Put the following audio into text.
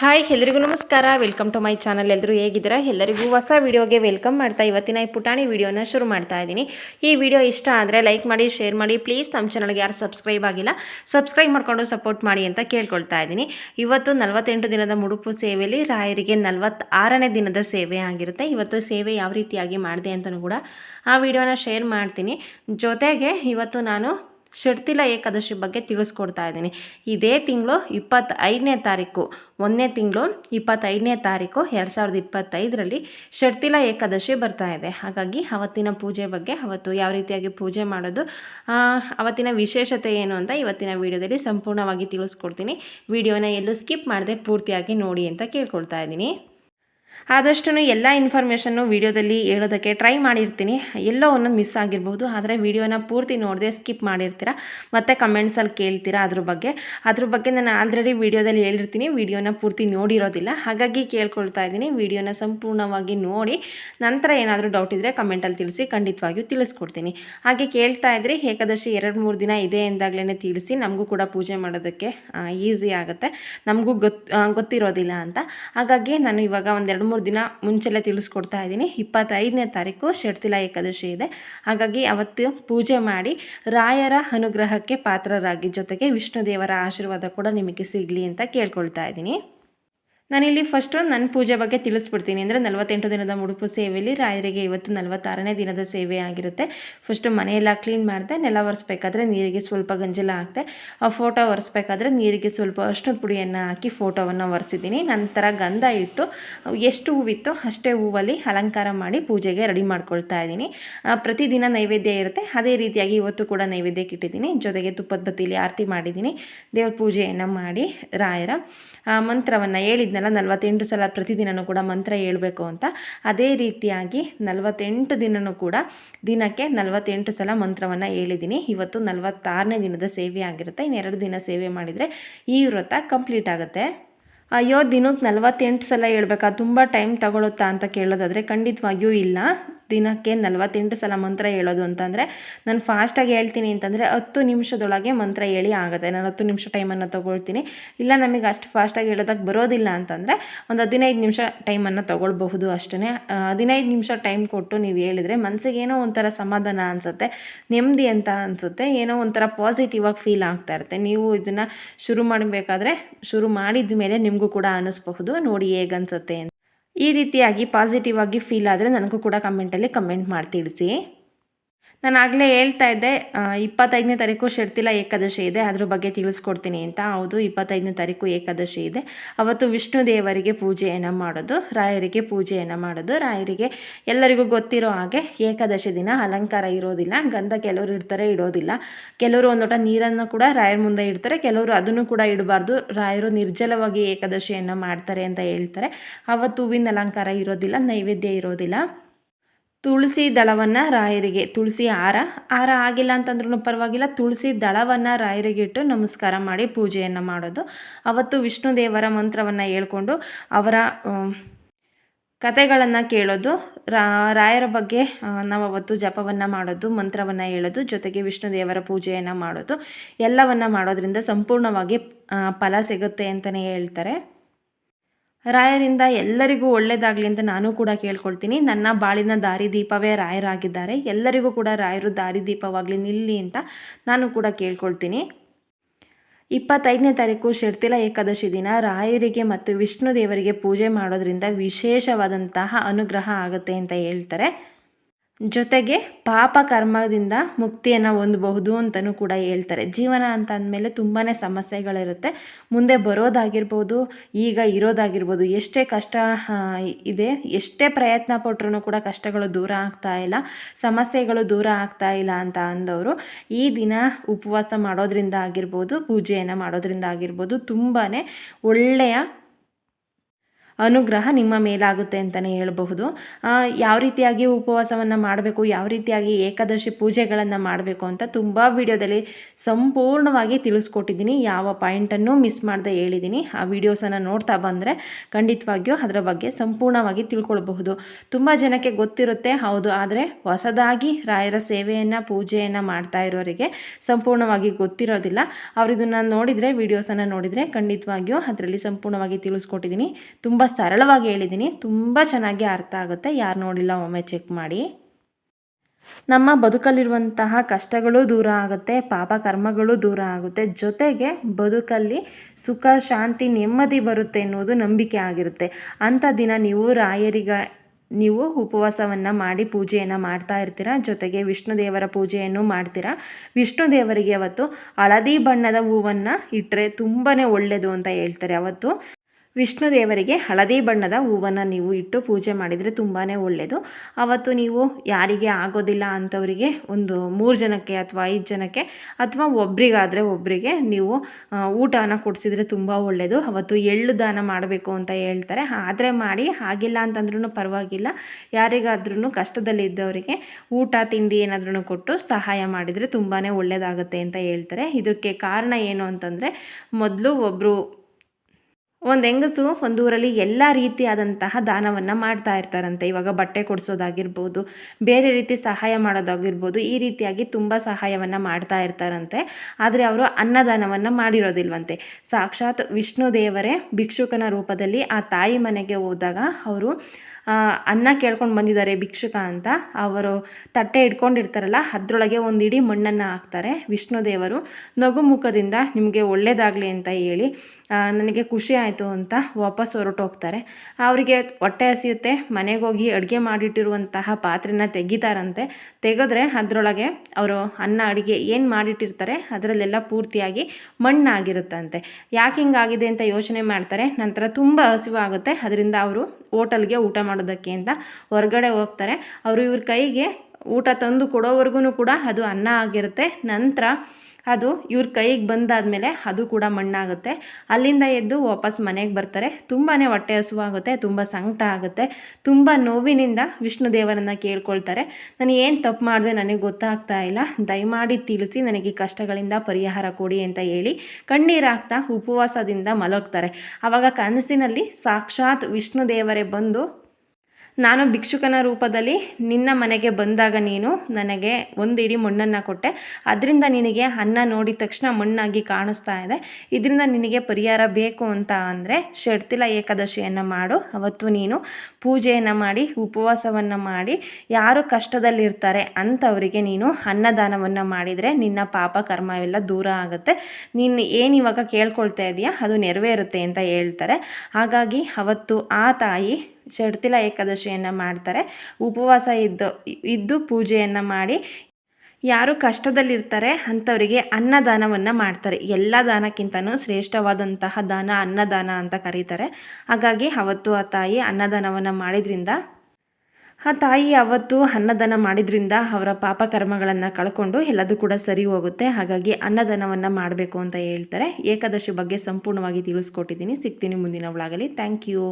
Hi ಎಲ್ಲರಿಗೂ ನಮಸ್ಕಾರ. Welcome to my channel ಎಲ್ಲರೂ ಹೇಗಿದ್ದೀರಾ? ಎಲ್ಲರಿಗೂ ಹೊಸ ವಿಡಿಯೋಗೆ ವೆಲ್ಕಮ್ ಮಾಡ್ತಾ ಇವತ್ತಿನ ಈ ಪುಟಾಣಿ ವಿಡಿಯೋನ ಶುರು ಮಾಡ್ತಾ ಇದ್ದೀನಿ. ಈ ವಿಡಿಯೋ ಇಷ್ಟ ಆದರೆ ಲೈಕ್ ಮಾಡಿ ಶೇರ್ ಮಾಡಿ. ಪ್ಲೀಸ್ ನಮ್ಮ ಚಾನಲ್ಗೆ ಯಾರು ಸಬ್ಸ್ಕ್ರೈಬ್ ಆಗಿಲ್ಲ ಸಬ್ಸ್ಕ್ರೈಬ್ ಮಾಡಿಕೊಂಡು ಸಪೋರ್ಟ್ ಮಾಡಿ ಅಂತ ಕೇಳ್ಕೊಳ್ತಾ ಇದ್ದೀನಿ. ಇವತ್ತು ನಲವತ್ತೆಂಟು ದಿನದ ಮುಡುಪು ಸೇವೆಯಲ್ಲಿ ರಾಯರಿಗೆ ನಲವತ್ತಾರನೇ ದಿನದ ಸೇವೆ ಆಗಿರುತ್ತೆ. ಇವತ್ತು ಸೇವೆ ಯಾವ ರೀತಿಯಾಗಿ ಮಾಡಿದೆ ಅಂತಲೂ ಕೂಡ ಆ ವಿಡಿಯೋನ ಶೇರ್ ಮಾಡ್ತೀನಿ. ಜೊತೆಗೆ ಇವತ್ತು ನಾನು ಷಡ್ತಿಲ ಏಕಾದಶಿ ಬಗ್ಗೆ ತಿಳಿಸ್ಕೊಡ್ತಾ ಇದ್ದೀನಿ. ಇದೇ ತಿಂಗಳು ಇಪ್ಪತ್ತೈದನೇ ತಾರೀಕು, ಒಂದನೇ ತಿಂಗಳು ಇಪ್ಪತ್ತೈದನೇ ತಾರೀಕು ಎರಡು ಸಾವಿರದ ಇಪ್ಪತ್ತೈದರಲ್ಲಿ ಷಡ್ತಿಲ ಏಕಾದಶಿ ಬರ್ತಾ ಇದೆ. ಹಾಗಾಗಿ ಅವತ್ತಿನ ಪೂಜೆ ಬಗ್ಗೆ, ಅವತ್ತು ಯಾವ ರೀತಿಯಾಗಿ ಪೂಜೆ ಮಾಡೋದು ಅವತ್ತಿನ ವಿಶೇಷತೆ ಏನು ಅಂತ ಇವತ್ತಿನ ವಿಡಿಯೋದಲ್ಲಿ ಸಂಪೂರ್ಣವಾಗಿ ತಿಳಿಸ್ಕೊಡ್ತೀನಿ. ವಿಡಿಯೋನ ಎಲ್ಲೂ ಸ್ಕಿಪ್ ಮಾಡದೆ ಪೂರ್ತಿಯಾಗಿ ನೋಡಿ ಅಂತ ಕೇಳ್ಕೊಳ್ತಾ ಇದ್ದೀನಿ. ಆದಷ್ಟು ಎಲ್ಲ ಇನ್ಫಾರ್ಮೇಷನ್ನು ವೀಡಿಯೋದಲ್ಲಿ ಹೇಳೋದಕ್ಕೆ ಟ್ರೈ ಮಾಡಿರ್ತೀನಿ. ಎಲ್ಲೋ ಒಂದೊಂದು ಮಿಸ್ ಆಗಿರ್ಬೋದು. ಆದರೆ ವೀಡಿಯೋನ ಪೂರ್ತಿ ನೋಡದೆ ಸ್ಕಿಪ್ ಮಾಡಿರ್ತೀರ? ಮತ್ತು ಕಮೆಂಟ್ಸಲ್ಲಿ ಕೇಳ್ತೀರಾ ಅದ್ರ ಬಗ್ಗೆ? ಅದ್ರ ಬಗ್ಗೆ ನಾನು ಆಲ್ರೆಡಿ ವೀಡಿಯೋದಲ್ಲಿ ಹೇಳಿರ್ತೀನಿ. ವೀಡಿಯೋನ ಪೂರ್ತಿ ನೋಡಿರೋದಿಲ್ಲ. ಹಾಗಾಗಿ ಕೇಳ್ಕೊಳ್ತಾ ಇದ್ದೀನಿ. ವೀಡಿಯೋನ ಸಂಪೂರ್ಣವಾಗಿ ನೋಡಿ. ನಂತರ ಏನಾದರೂ ಡೌಟ್ ಇದ್ದರೆ ಕಮೆಂಟಲ್ಲಿ ತಿಳಿಸಿ, ಖಂಡಿತವಾಗಿಯೂ ತಿಳಿಸ್ಕೊಡ್ತೀನಿ. ಹಾಗೆ ಕೇಳ್ತಾ ಇದ್ರಿ ಏಕಾದಶಿ ಎರಡು ಮೂರು ದಿನ ಇದೆ ಎಂದಾಗಲೇ ತಿಳಿಸಿ, ನಮಗೂ ಕೂಡ ಪೂಜೆ ಮಾಡೋದಕ್ಕೆ ಈಸಿ ಆಗುತ್ತೆ. ನಮಗೂ ಗೊತ್ತು ಗೊತ್ತಿರೋದಿಲ್ಲ ಅಂತ. ಹಾಗಾಗಿ ನಾನು ಇವಾಗ ಒಂದೆರಡು ಮೂರು ದಿನ ಮುಂಚೆಲ್ಲೇ ತಿಳಿಸ್ಕೊಡ್ತಾ ಇದ್ದೀನಿ. ಇಪ್ಪತ್ತೈದನೇ ತಾರೀಕು ಷಡ್ತಿಲ ಏಕಾದಶಿ ಇದೆ. ಹಾಗಾಗಿ ಅವತ್ತು ಪೂಜೆ ಮಾಡಿ ರಾಯರ ಅನುಗ್ರಹಕ್ಕೆ ಪಾತ್ರರಾಗಿ ಜೊತೆಗೆ ವಿಷ್ಣು ದೇವರ ಆಶೀರ್ವಾದ ಕೂಡ ನಿಮಗೆ ಸಿಗಲಿ ಅಂತ ಕೇಳ್ಕೊಳ್ತಾ ಇದ್ದೀನಿ. ನಾನಿಲ್ಲಿ ಫಸ್ಟು ನನ್ನ ಪೂಜೆ ಬಗ್ಗೆ ತಿಳಿಸ್ಬಿಡ್ತೀನಿ. ಅಂದರೆ ನಲವತ್ತೆಂಟು ದಿನದ ಮುಡುಪು ಸೇವೆಯಲ್ಲಿ ರಾಯರಿಗೆ ಇವತ್ತು ನಲವತ್ತಾರನೇ ದಿನದ ಸೇವೆ ಆಗಿರುತ್ತೆ. ಫಸ್ಟು ಮನೆಯೆಲ್ಲ ಕ್ಲೀನ್ ಮಾಡಿದೆ, ನೆಲ ಒರೆಸ್ಬೇಕಾದ್ರೆ ನೀರಿಗೆ ಸ್ವಲ್ಪ ಗಂಜಲ ಹಾಕ್ತೆ ಆ ಫೋಟೋ ಒರೆಸ್ಬೇಕಾದ್ರೆ ನೀರಿಗೆ ಸ್ವಲ್ಪ ಅರ್ಶಿನದ ಪುಡಿಯನ್ನು ಹಾಕಿ ಫೋಟೋವನ್ನು ಒರೆಸಿದ್ದೀನಿ. ನಂತರ ಗಂಧ ಇಟ್ಟು, ಎಷ್ಟು ಹೂವಿತ್ತೋ ಅಷ್ಟೇ ಹೂವಲ್ಲಿ ಅಲಂಕಾರ ಮಾಡಿ ಪೂಜೆಗೆ ರೆಡಿ ಮಾಡ್ಕೊಳ್ತಾ ಇದ್ದೀನಿ. ಪ್ರತಿದಿನ ನೈವೇದ್ಯ ಇರುತ್ತೆ. ಅದೇ ರೀತಿಯಾಗಿ ಇವತ್ತು ಕೂಡ ನೈವೇದ್ಯಕ್ಕೆ ಇಟ್ಟಿದ್ದೀನಿ. ಜೊತೆಗೆ ತುಪ್ಪದ ಬತ್ತಿಲಿ ಆರತಿ ಮಾಡಿದ್ದೀನಿ. ದೇವ್ರ ಪೂಜೆಯನ್ನು ಮಾಡಿ ರಾಯರ ಮಂತ್ರವನ್ನು ಹೇಳಿದ್ನಲ್ಲ ನಲವತ್ತೆಂಟು ಸಲ ಪ್ರತಿದಿನವೂ ಕೂಡ ಮಂತ್ರ ಹೇಳಬೇಕು ಅಂತ. ಅದೇ ರೀತಿಯಾಗಿ ನಲವತ್ತೆಂಟು ದಿನವೂ ಕೂಡ ದಿನಕ್ಕೆ ನಲವತ್ತೆಂಟು ಸಲ ಮಂತ್ರವನ್ನು ಹೇಳಿದ್ದೀನಿ. ಇವತ್ತು ನಲವತ್ತಾರನೇ ದಿನದ ಸೇವೆ ಆಗಿರುತ್ತೆ. ಇನ್ನೆರಡು ದಿನ ಸೇವೆ ಮಾಡಿದರೆ ಈ ವ್ರತ ಕಂಪ್ಲೀಟ್ ಆಗುತ್ತೆ. ಅಯ್ಯೋ, ದಿನಕ್ಕೆ ನಲವತ್ತೆಂಟು ಸಲ ಹೇಳ್ಬೇಕಾ? ತುಂಬ ಟೈಮ್ ತಗೊಳುತ್ತಾ ಅಂತ ಕೇಳೋದಾದರೆ ಖಂಡಿತವಾಗಿಯೂ ಇಲ್ಲ. ದಿನಕ್ಕೆ ನಲವತ್ತೆಂಟು ಸಲ ಮಂತ್ರ ಹೇಳೋದು ಅಂತಂದರೆ, ನಾನು ಫಾಸ್ಟಾಗಿ ಹೇಳ್ತೀನಿ ಅಂತಂದರೆ ಹತ್ತು ನಿಮಿಷದೊಳಗೆ ಮಂತ್ರ ಹೇಳಿ ಆಗುತ್ತೆ. ನಾನು ಹತ್ತು ನಿಮಿಷ ಟೈಮನ್ನು ತೊಗೊಳ್ತೀನಿ. ಇಲ್ಲ ನಮಗೆ ಅಷ್ಟು ಫಾಸ್ಟಾಗಿ ಹೇಳೋದಕ್ಕೆ ಬರೋದಿಲ್ಲ ಅಂತಂದರೆ, ಒಂದು ಹದಿನೈದು ನಿಮಿಷ ಟೈಮನ್ನು ತೊಗೊಳ್ಬಹುದು ಅಷ್ಟೇ ಹದಿನೈದು ನಿಮಿಷ ಟೈಮ್ ಕೊಟ್ಟು ನೀವು ಹೇಳಿದರೆ ಮನಸ್ಸಿಗೆ ಏನೋ ಒಂಥರ ಸಮಾಧಾನ ಅನಿಸುತ್ತೆ ನೆಮ್ಮದಿ ಅಂತ ಅನಿಸುತ್ತೆ, ಏನೋ ಒಂಥರ ಪಾಸಿಟಿವ್ ಆಗಿ ಫೀಲ್ ಆಗ್ತಾ ಇರುತ್ತೆ. ನೀವು ಇದನ್ನು ಶುರು ಮಾಡಬೇಕಾದ್ರೆ, ಶುರು ಮಾಡಿದ ಮೇಲೆ ನಿಮಗೂ ಕೂಡ ಅನ್ನಿಸ್ಬಹುದು ನೋಡಿ ಹೇಗೆ ಅನಿಸುತ್ತೆ ಅಂತ. ಈ ರೀತಿಯಾಗಿ ಪಾಸಿಟಿವ್ ಆಗಿ ಫೀಲ್ ಆದರೆ ನನಗೂ ಕೂಡ ಕಮೆಂಟಲ್ಲಿ ಕಮೆಂಟ್ ಮಾಡಿ ತಿಳಿಸಿ ನಾನು ಆಗಲೇ ಹೇಳ್ತಾ ಇದ್ದೆ ಇಪ್ಪತ್ತೈದನೇ ತಾರೀಕು ಶರ್ತಿಲ ಏಕಾದಶಿ ಇದೆ, ಅದ್ರ ಬಗ್ಗೆ ತಿಳಿಸ್ಕೊಡ್ತೀನಿ ಅಂತ. ಹೌದು, ಇಪ್ಪತ್ತೈದನೇ ತಾರೀಕು ಏಕಾದಶಿ ಇದೆ. ಅವತ್ತು ವಿಷ್ಣು ದೇವರಿಗೆ ಪೂಜೆಯನ್ನು ಮಾಡೋದು, ರಾಯರಿಗೆ ಪೂಜೆಯನ್ನು ಮಾಡೋದು. ರಾಯರಿಗೆ ಎಲ್ಲರಿಗೂ ಗೊತ್ತಿರೋ ಹಾಗೆ ಏಕಾದಶಿ ದಿನ ಅಲಂಕಾರ ಇರೋದಿಲ್ಲ, ಗಂಧ ಕೆಲವರು ಇಡ್ತಾರೆ, ಇಡೋದಿಲ್ಲ. ಕೆಲವರು ಒಂದು ನೀರನ್ನು ಕೂಡ ರಾಯರ ಮುಂದೆ ಇಡ್ತಾರೆ, ಕೆಲವರು ಅದನ್ನು ಕೂಡ ಇಡಬಾರ್ದು. ರಾಯರು ನಿರ್ಜಲವಾಗಿ ಏಕಾದಶಿಯನ್ನು ಮಾಡ್ತಾರೆ ಅಂತ ಹೇಳ್ತಾರೆ. ಅವತ್ತು ಹೂವಿನ ಅಲಂಕಾರ ಇರೋದಿಲ್ಲ, ನೈವೇದ್ಯ ಇರೋದಿಲ್ಲ. ತುಳಸಿ ದಳವನ್ನು ರಾಯರಿಗೆ, ತುಳಸಿ ಹಾರ ಹಾರ ಆಗಿಲ್ಲ ಅಂತಂದ್ರೂ ಪರವಾಗಿಲ್ಲ, ತುಳಸಿ ದಳವನ್ನು ರಾಯರಿಗೆ ಇಟ್ಟು ನಮಸ್ಕಾರ ಮಾಡಿ ಪೂಜೆಯನ್ನು ಮಾಡೋದು. ಅವತ್ತು ವಿಷ್ಣು ದೇವರ ಮಂತ್ರವನ್ನು ಹೇಳ್ಕೊಂಡು ಅವರ ಕತೆಗಳನ್ನು ಕೇಳೋದು. ರಾಯರ ಬಗ್ಗೆ ನಾವು ಅವತ್ತು ಜಪವನ್ನು ಮಾಡೋದು, ಮಂತ್ರವನ್ನು ಹೇಳೋದು, ಜೊತೆಗೆ ವಿಷ್ಣು ದೇವರ ಪೂಜೆಯನ್ನು ಮಾಡೋದು. ಎಲ್ಲವನ್ನು ಮಾಡೋದ್ರಿಂದ ಸಂಪೂರ್ಣವಾಗಿ ಫಲ ಸಿಗುತ್ತೆ ಅಂತಲೇ ಹೇಳ್ತಾರೆ. ರಾಯರಿಂದ ಎಲ್ಲರಿಗೂ ಒಳ್ಳೆಯದಾಗಲಿ ಅಂತ ನಾನು ಕೂಡ ಕೇಳ್ಕೊಳ್ತೀನಿ. ನನ್ನ ಬಾಳಿನ ದಾರಿದೀಪವೇ ರಾಯರಾಗಿದ್ದಾರೆ. ಎಲ್ಲರಿಗೂ ಕೂಡ ರಾಯರು ದಾರಿದೀಪವಾಗಲಿ ನಿಲ್ಲಿ ಅಂತ ನಾನು ಕೂಡ ಕೇಳ್ಕೊಳ್ತೀನಿ. ಇಪ್ಪತ್ತೈದನೇ ತಾರೀಕು ಶಿರ್ತಿಲ ಏಕಾದಶಿ ದಿನ. ರಾಯರಿಗೆ ಮತ್ತು ವಿಷ್ಣು ದೇವರಿಗೆ ಪೂಜೆ ಮಾಡೋದ್ರಿಂದ ವಿಶೇಷವಾದಂತಹ ಅನುಗ್ರಹ ಆಗುತ್ತೆ ಅಂತ ಹೇಳ್ತಾರೆ. ಜೊತೆಗೆ ಪಾಪ ಕರ್ಮದಿಂದ ಮುಕ್ತಿಯನ್ನು ಹೊಂದಬಹುದು ಅಂತಲೂ ಕೂಡ ಹೇಳ್ತಾರೆ. ಜೀವನ ಅಂತ ಅಂದಮೇಲೆ ತುಂಬಾ ಸಮಸ್ಯೆಗಳಿರುತ್ತೆ. ಮುಂದೆ ಬರೋದಾಗಿರ್ಬೋದು, ಈಗ ಇರೋದಾಗಿರ್ಬೋದು, ಎಷ್ಟೇ ಕಷ್ಟ ಇದೆ, ಎಷ್ಟೇ ಪ್ರಯತ್ನ ಪಟ್ಟರೂ ಕೂಡ ಕಷ್ಟಗಳು ದೂರ ಆಗ್ತಾ ಇಲ್ಲ, ಸಮಸ್ಯೆಗಳು ದೂರ ಆಗ್ತಾ ಇಲ್ಲ ಅಂತ ಅಂದವರು, ಈ ದಿನ ಉಪವಾಸ ಮಾಡೋದ್ರಿಂದ ಆಗಿರ್ಬೋದು, ಪೂಜೆಯನ್ನು ಮಾಡೋದ್ರಿಂದ ಆಗಿರ್ಬೋದು ತುಂಬಾ ಒಳ್ಳೆಯ ಅನುಗ್ರಹ ನಿಮ್ಮ ಮೇಲಾಗುತ್ತೆ ಅಂತಲೇ ಹೇಳಬಹುದು. ಯಾವ ರೀತಿಯಾಗಿ ಉಪವಾಸವನ್ನು ಮಾಡಬೇಕು, ಯಾವ ರೀತಿಯಾಗಿ ಏಕಾದಶಿ ಪೂಜೆಗಳನ್ನು ಮಾಡಬೇಕು ಅಂತ ತುಂಬ ವಿಡಿಯೋದಲ್ಲಿ ಸಂಪೂರ್ಣವಾಗಿ ತಿಳಿಸ್ಕೊಟ್ಟಿದ್ದೀನಿ. ಯಾವ ಪಾಯಿಂಟನ್ನು ಮಿಸ್ ಮಾಡದೆ ಹೇಳಿದ್ದೀನಿ. ಆ ವಿಡಿಯೋಸನ್ನು ನೋಡ್ತಾ ಬಂದರೆ ಖಂಡಿತವಾಗಿಯೂ ಅದರ ಬಗ್ಗೆ ಸಂಪೂರ್ಣವಾಗಿ ತಿಳ್ಕೊಳ್ಬಹುದು. ತುಂಬ ಜನಕ್ಕೆ ಗೊತ್ತಿರುತ್ತೆ, ಹೌದು, ಆದರೆ ಹೊಸದಾಗಿ ರಾಯರ ಸೇವೆಯನ್ನು, ಪೂಜೆಯನ್ನು ಮಾಡ್ತಾ ಇರೋರಿಗೆ ಸಂಪೂರ್ಣವಾಗಿ ಗೊತ್ತಿರೋದಿಲ್ಲ. ಅವರಿದನ್ನು ನೋಡಿದರೆ ವಿಡಿಯೋಸನ್ನು ನೋಡಿದರೆ ಖಂಡಿತವಾಗಿಯೂ ಅದರಲ್ಲಿ ಸಂಪೂರ್ಣವಾಗಿ ತಿಳಿಸ್ಕೊಟ್ಟಿದ್ದೀನಿ. ತುಂಬ ಸರಳವಾಗಿ ಹೇಳಿದ್ದೀನಿ ತುಂಬ ಚೆನ್ನಾಗಿ ಅರ್ಥ ಆಗುತ್ತೆ. ಯಾರು ನೋಡಿಲ್ಲ ಒಮ್ಮೆ ಚೆಕ್ ಮಾಡಿ. ನಮ್ಮ ಬದುಕಲ್ಲಿರುವಂತಹ ಕಷ್ಟಗಳು ದೂರ ಆಗುತ್ತೆ. ಪಾಪ ಕರ್ಮಗಳು ದೂರ ಆಗುತ್ತೆ. ಜೊತೆಗೆ ಬದುಕಲ್ಲಿ ಸುಖ, ಶಾಂತಿ, ನೆಮ್ಮದಿ ಬರುತ್ತೆ ಎನ್ನುವುದು ನಂಬಿಕೆ ಆಗಿರುತ್ತೆ. ಅಂಥ ದಿನ ನೀವು ರಾಯರಿಗ, ನೀವು ಉಪವಾಸವನ್ನು ಮಾಡಿ ಪೂಜೆಯನ್ನು ಮಾಡ್ತಾ ಇರ್ತೀರ? ಜೊತೆಗೆ ವಿಷ್ಣು ದೇವರ ಪೂಜೆಯನ್ನು ಮಾಡ್ತೀರಾ? ವಿಷ್ಣು ದೇವರಿಗೆ ಅವತ್ತು ಹಳದಿ ಬಣ್ಣದ ಹೂವನ್ನು ಇಟ್ಟರೆ ತುಂಬಾ ಒಳ್ಳೆಯದು ಅಂತ ಹೇಳ್ತಾರೆ ಅವತ್ತು. ವಿಷ್ಣು ದೇವರಿಗೆ ಹಳದಿ ಬಣ್ಣದ ಹೂವನ್ನು ನೀವು ಇಟ್ಟು ಪೂಜೆ ಮಾಡಿದರೆ ತುಂಬಾ ಒಳ್ಳೆಯದು ಅವತ್ತು ನೀವು ಯಾರಿಗೆ ಆಗೋದಿಲ್ಲ ಅಂಥವರಿಗೆ ಒಂದು ಮೂರು ಜನಕ್ಕೆ ಅಥವಾ ಐದು ಜನಕ್ಕೆ ಅಥವಾ ಒಬ್ರಿಗಾದರೆ ಒಬ್ಬರಿಗೆ ನೀವು ಊಟವನ್ನು ಕೊಡಿಸಿದ್ರೆ ತುಂಬ ಒಳ್ಳೆಯದು ಅವತ್ತು ಎಳ್ಳು ದಾನ ಮಾಡಬೇಕು ಅಂತ ಹೇಳ್ತಾರೆ. ಆದರೆ ಮಾಡಿ ಆಗಿಲ್ಲ ಅಂತಂದ್ರೂ ಪರವಾಗಿಲ್ಲ. ಯಾರಿಗಾದ್ರೂ ಕಷ್ಟದಲ್ಲಿ ಇದ್ದವರಿಗೆ ಊಟ, ತಿಂಡಿ ಏನಾದ್ರೂ ಕೊಟ್ಟು ಸಹಾಯ ಮಾಡಿದರೆ ತುಂಬಾ ಒಳ್ಳೆಯದಾಗುತ್ತೆ ಅಂತ ಹೇಳ್ತಾರೆ. ಇದಕ್ಕೆ ಕಾರಣ ಏನು ಅಂತಂದರೆ, ಮೊದಲು ಒಬ್ಬರು ಒಂದು ಹೆಂಗಸು ಒಂದೂರಲ್ಲಿ ಎಲ್ಲ ರೀತಿಯಾದಂತಹ ದಾನವನ್ನು ಮಾಡ್ತಾ ಇರ್ತಾರಂತೆ. ಇವಾಗ ಬಟ್ಟೆ ಕೊಡಿಸೋದಾಗಿರ್ಬೋದು, ಬೇರೆ ರೀತಿ ಸಹಾಯ ಮಾಡೋದಾಗಿರ್ಬೋದು, ಈ ರೀತಿಯಾಗಿ ತುಂಬ ಸಹಾಯವನ್ನು ಮಾಡ್ತಾ ಇರ್ತಾರಂತೆ. ಆದರೆ ಅವರು ಅನ್ನದಾನವನ್ನು ಮಾಡಿರೋದಿಲ್ವಂತೆ. ಸಾಕ್ಷಾತ್ ವಿಷ್ಣು ದೇವರೇ, ಭಿಕ್ಷುಕನ ರೂಪದಲ್ಲಿ ಆ ತಾಯಿ ಮನೆಗೆ ಹೋದಾಗ ಅವರು ಅನ್ನ ಕೇಳ್ಕೊಂಡು ಬಂದಿದ್ದಾರೆ ಭಿಕ್ಷುಕ ಅಂತ. ಅವರು ತಟ್ಟೆ ಇಟ್ಕೊಂಡಿರ್ತಾರಲ್ಲ, ಅದರೊಳಗೆ ಒಂದು ಇಡೀ ಮಣ್ಣನ್ನು ಹಾಕ್ತಾರೆ ವಿಷ್ಣು ದೇವರು. ನಗು ಮುಖದಿಂದ ನಿಮಗೆ ಒಳ್ಳೆಯದಾಗಲಿ ಅಂತ ಹೇಳಿ ನನಗೆ ಖುಷಿ ಆಯಿತು ಅಂತ ವಾಪಸ್ ಹೊರಟೋಗ್ತಾರೆ. ಅವರಿಗೆ ಹೊಟ್ಟೆ ಹಸಿಯುತ್ತೆ, ಮನೆಗೆ ಹೋಗಿ ಅಡುಗೆ ಮಾಡಿಟ್ಟಿರುವಂತಹ ಪಾತ್ರೆನ ತೆಗಿತಾರಂತೆ. ತೆಗೆದ್ರೆ ಅದರೊಳಗೆ ಅವರು ಅನ್ನ, ಅಡುಗೆ ಏನು ಮಾಡಿಟ್ಟಿರ್ತಾರೆ, ಅದರಲ್ಲೆಲ್ಲ ಪೂರ್ತಿಯಾಗಿ ಮಣ್ಣಾಗಿರುತ್ತಂತೆ. ಯಾಕೆ ಹಿಂಗಾಗಿದೆ ಅಂತ ಯೋಚನೆ ಮಾಡ್ತಾರೆ, ನಂತರ ತುಂಬ ಹಸಿವಾಗುತ್ತೆ. ಅದರಿಂದ ಅವರು ಹೋಟೆಲ್ಗೆ ಊಟ ಮಾಡೋದಕ್ಕೆ ಅಂತ ಹೊರಗಡೆ ಹೋಗ್ತಾರೆ. ಅವರು ಇವ್ರ ಕೈಗೆ ಊಟ ತಂದು ಕೊಡೋವರೆಗೂ ಕೂಡ ಅದು ಅನ್ನ ಆಗಿರುತ್ತೆ. ನಂತರ ಅದು ಇವ್ರ ಕೈಗೆ ಬಂದಾದಮೇಲೆ ಅದು ಕೂಡ ಮಣ್ಣಾಗುತ್ತೆ. ಅಲ್ಲಿಂದ ಎದ್ದು ವಾಪಸ್ ಮನೆಗೆ ಬರ್ತಾರೆ. ತುಂಬಾ ಹೊಟ್ಟೆ ಹಸುವಾಗುತ್ತೆ, ತುಂಬ ಸಂಕಟ ಆಗುತ್ತೆ. ತುಂಬ ನೋವಿನಿಂದ ವಿಷ್ಣು ದೇವರನ್ನು ಕೇಳ್ಕೊಳ್ತಾರೆ. ನಾನು ಏನು ತಪ್ಪು ಮಾಡಿದೆ ನನಗೆ ಗೊತ್ತಾಗ್ತಾ ಇಲ್ಲ. ದಯಮಾಡಿ ತಿಳಿಸಿ ನನಗೆ ಕಷ್ಟಗಳಿಂದ ಪರಿಹಾರ ಕೊಡಿ ಅಂತ ಹೇಳಿ ಕಣ್ಣೀರು ಹಾಕ್ತಾ ಉಪವಾಸದಿಂದ ಮಲಗ್ತಾರೆ. ಆವಾಗ ಕನಸಿನಲ್ಲಿ ಸಾಕ್ಷಾತ್ ವಿಷ್ಣು ದೇವರೇ ಬಂದು ನಾನು ಭಿಕ್ಷುಕನ ರೂಪದಲ್ಲಿ ನಿನ್ನ ಮನೆಗೆ ಬಂದಾಗ ನೀನು ನನಗೆ ಒಂದು ಮಣ್ಣನ್ನು ಕೊಟ್ಟೆ. ಅದರಿಂದ ನಿನಗೆ ಅನ್ನ ನೋಡಿದ ತಕ್ಷಣ ಮಣ್ಣಾಗಿ ಕಾಣಿಸ್ತಾ ಇದೆ. ಇದರಿಂದ ನಿನಗೆ ಪರಿಹಾರ ಬೇಕು ಅಂತ ಅಂದರೆ ಷಡ್ತಿಲ ಏಕಾದಶಿಯನ್ನು ಮಾಡು. ಅವತ್ತು ನೀನು ಪೂಜೆಯನ್ನು ಮಾಡಿ, ಉಪವಾಸವನ್ನು ಮಾಡಿ, ಯಾರು ಕಷ್ಟದಲ್ಲಿರ್ತಾರೆ ಅಂಥವರಿಗೆ ನೀನು ಅನ್ನದಾನವನ್ನು ಮಾಡಿದರೆ ನಿನ್ನ ಪಾಪ ಕರ್ಮ ಎಲ್ಲ ದೂರ ಆಗುತ್ತೆ. ನೀನು ಏನು ಇವಾಗ ಕೇಳ್ಕೊಳ್ತಾ ಇದೆಯಾ? ಅದು ನೆರವೇರುತ್ತೆ ಅಂತ ಹೇಳ್ತಾರೆ. ಹಾಗಾಗಿ ಅವತ್ತು ಆ ತಾಯಿ ಷಡ್ತಿಲ ಏಕಾದಶಿಯನ್ನು ಮಾಡ್ತಾರೆ. ಉಪವಾಸ ಇದ್ದು ಇದ್ದು ಪೂಜೆಯನ್ನು ಮಾಡಿ ಯಾರು ಕಷ್ಟದಲ್ಲಿರ್ತಾರೆ ಅಂಥವರಿಗೆ ಅನ್ನದಾನವನ್ನು ಮಾಡ್ತಾರೆ. ಎಲ್ಲ ದಾನಕ್ಕಿಂತನೂ ಶ್ರೇಷ್ಠವಾದಂತಹ ದಾನ ಅನ್ನದಾನ ಅಂತ ಕರೀತಾರೆ. ಹಾಗಾಗಿ ಅವತ್ತು ಆ ತಾಯಿ ಅನ್ನದಾನವನ್ನು ಮಾಡಿದ್ರಿಂದ, ಆ ತಾಯಿ ಅವತ್ತು ಅನ್ನದಾನ ಮಾಡಿದ್ರಿಂದ ಅವರ ಪಾಪ ಕರ್ಮಗಳನ್ನು ಕಳ್ಕೊಂಡು ಎಲ್ಲದೂ ಕೂಡ ಸರಿ ಹೋಗುತ್ತೆ. ಹಾಗಾಗಿ ಅನ್ನದಾನವನ್ನು ಮಾಡಬೇಕು ಅಂತ ಹೇಳ್ತಾರೆ. ಏಕಾದಶಿ ಬಗ್ಗೆ ಸಂಪೂರ್ಣವಾಗಿ ತಿಳಿಸ್ಕೊಟ್ಟಿದ್ದೀನಿ. ಸಿಗ್ತೀನಿ ಮುಂದಿನ ಒಳಗಲಿ ಥ್ಯಾಂಕ್ ಯು